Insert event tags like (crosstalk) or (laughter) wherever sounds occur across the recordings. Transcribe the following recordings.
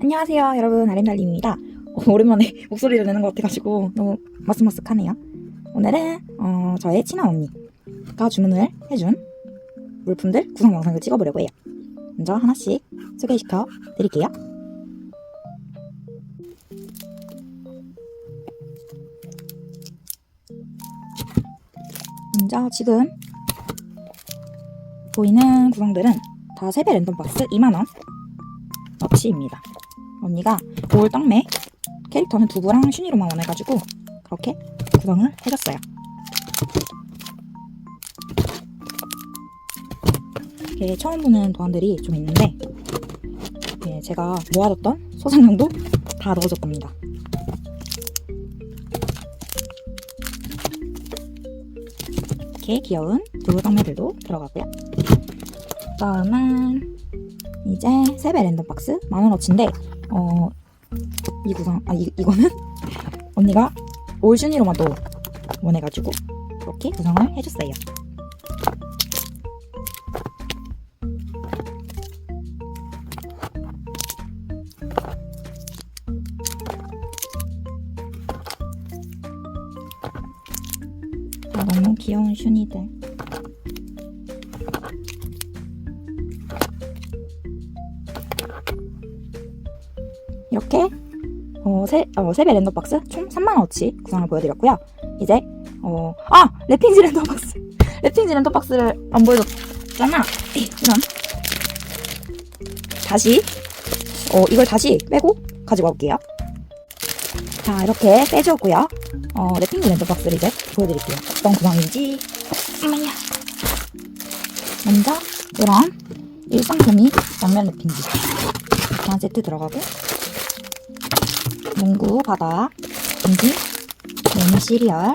안녕하세요 여러분. 아렌달님입니다. 어, 오랜만에 (laughs) 목소리를 내는 것 같아가지고 너무 머쓱머쓱하네요. 오늘은 어, 저의 친한 언니가 주문을 해준 물품들 구성 영상을 찍어보려고 해요. 먼저 하나씩 소개시켜 드릴게요. 먼저 지금 보이는 구성들은 다 세배 랜덤 박스 2만원 어치입니다. 언니가 올 떡매 캐릭터는 두부랑 슈니로만 원해가지고 그렇게 구성을 해줬어요. 이게 처음 보는 도안들이 좀 있는데 예, 제가 모아뒀던 소장용도 다 넣어줬답니다. 이렇게 귀여운 두부 떡매들도 들어가고요. 다음은 이제 세배 랜덤 박스 만원어치인데 어, 이 구성 아 이, 이거는 언니가 올 순위로만 또 원해가지고 그렇게 구성을 해줬어요. 아, 너무 귀여운 슈니들. 이렇게 어, 세, 어, 세배 랜덤 박스 총 3만원어치 구성을 보여드렸고요. 이제 어, 아! 랩핑지 랜덤 박스 (laughs) 랩핑지 랜덤 박스를 안 보여줬잖아 이런 다시 어, 이걸 다시 빼고 가지고 올게요. 자 이렇게 빼주었고요. 어, 랩핑지 랜덤 박스를 이제 보여드릴게요. 어떤 구성인지 엄마야 먼저 이런 일상소미 양면 랩핑지 이렇게 한 세트 들어가고 문구, 바다, 김치, 메뉴 시리얼.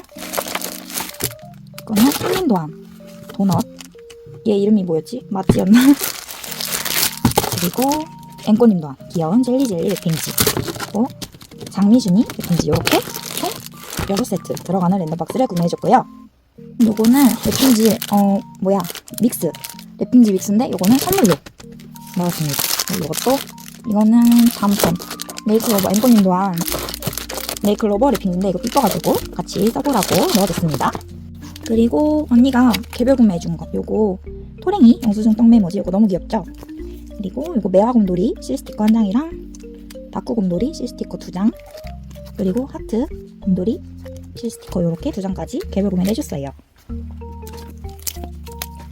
이거는 한민도함, 도넛. 얘 이름이 뭐였지? 맛지였나? (laughs) 그리고 앵꼬님도함, 귀여운 젤리젤리 랩핑지. 그리고 장미준이 랩핑지. 이렇게 총 6세트 들어가는 랜덤박스를 구매해줬고요. 요거는 랩핑지 어 뭐야? 믹스. 랩핑지 믹스인데 요거는 선물로 나왔습니다. 이것도 이거는 다음번 네이클로버 또한 네이클로버 랩핑인데 이거 삐뻐가지고 같이 써보라고 넣어줬습니다. 그리고 언니가 개별 구매해준 거 요거 토랭이 영수증 떡메모지 요거 너무 귀엽죠? 그리고 요거 매화 곰돌이 실스티커 한 장이랑 다쿠 곰돌이 실스티커 두 장 그리고 하트 곰돌이 실스티커 요렇게 두 장까지 개별 구매를 해줬어요.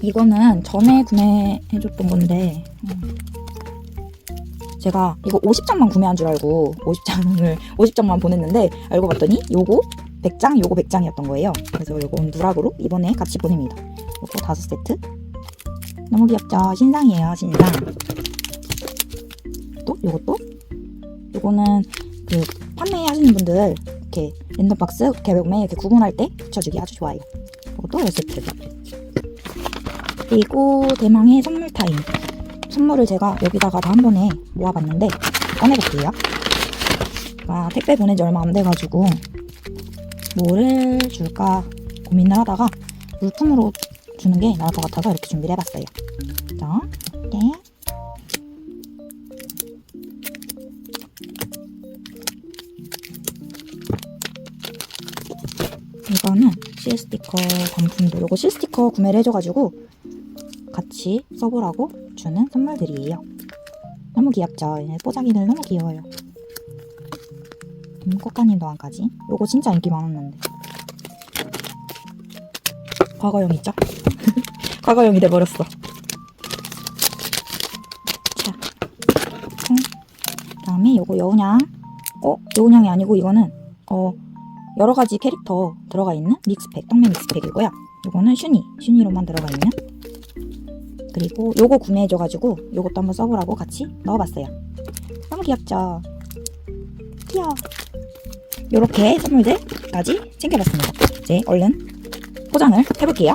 이거는 전에 구매해줬던 건데 음, 제가 이거 50장만 구매한 줄 알고 50장을 50장만 (laughs) 보냈는데 알고 봤더니 요거 100장 요거 100장이었던 거예요. 그래서 요거 누락으로 이번에 같이 보냅니다. 요거 다섯 세트. 너무 귀엽죠? 신상이에요, 신상. 또 요것도 요거는 그 판매하시는 분들 이렇게 랜덤 박스 개별구매 이렇게 구분할 때 붙여주기 아주 좋아요. 이것도 10세트. 그리고 대망의 선물 타임. 선물을 제가 여기다가 다 한 번에 모아봤는데 꺼내볼게요. 아, 택배 보낸 지 얼마 안 돼가지고 뭐를 줄까 고민을 하다가 물품으로 주는 게 나을 것 같아서 이렇게 준비를 해봤어요. 자, 이렇게 이거는 실 스티커 반품도 요거 실 스티커 구매를 해줘가지고 같이 써보라고 주는 선물들이에요. 너무 귀엽죠? 얘 뽀자기들 너무 귀여워요. 음, 꽃가님 도안까지. 요거 진짜 인기 많았는데. 과거형 있죠? (laughs) 과거형이 돼버렸어. 자. 음, 그다음에 요거 여운양. 어? 여운양이 아니고 이거는 어 여러 가지 캐릭터 들어가 있는 믹스팩, 떡면 믹스팩이고요. 요거는 슈니, 슈니로만 들어가 있는 그리고 요거 구매해줘가지고 요것도 한번 써보라고 같이 넣어봤어요. 너무 귀엽죠? 귀여워. 요렇게 선물들까지 챙겨봤습니다. 이제 얼른 포장을 해볼게요.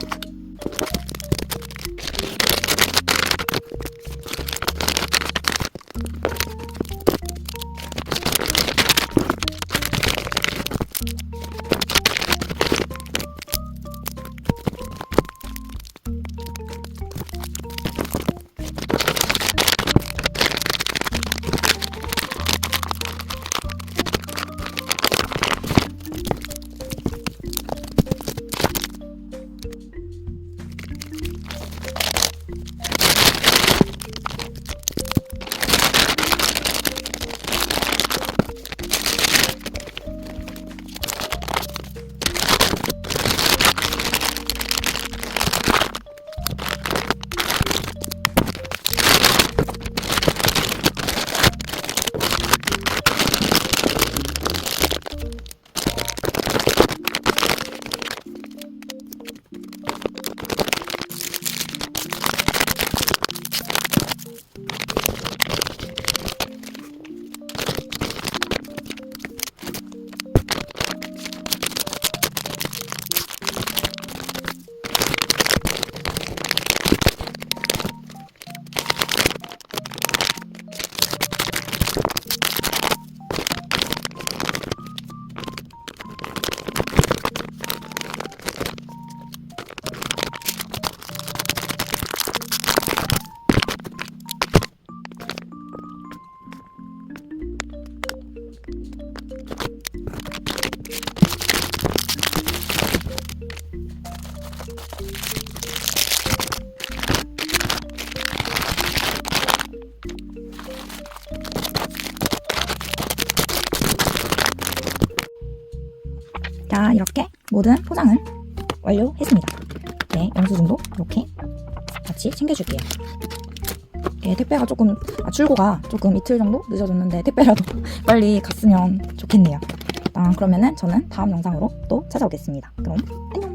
자, 이렇게 모든 포장을 완료했습니다. 네, 영수증도 이렇게 같이 챙겨줄게요. 예, 택배가 조금, 아, 출고가 조금 이틀 정도 늦어졌는데 택배라도 (laughs) 빨리 갔으면 좋겠네요. 아, 그러면은 저는 다음 영상으로 또 찾아오겠습니다. 그럼 안녕!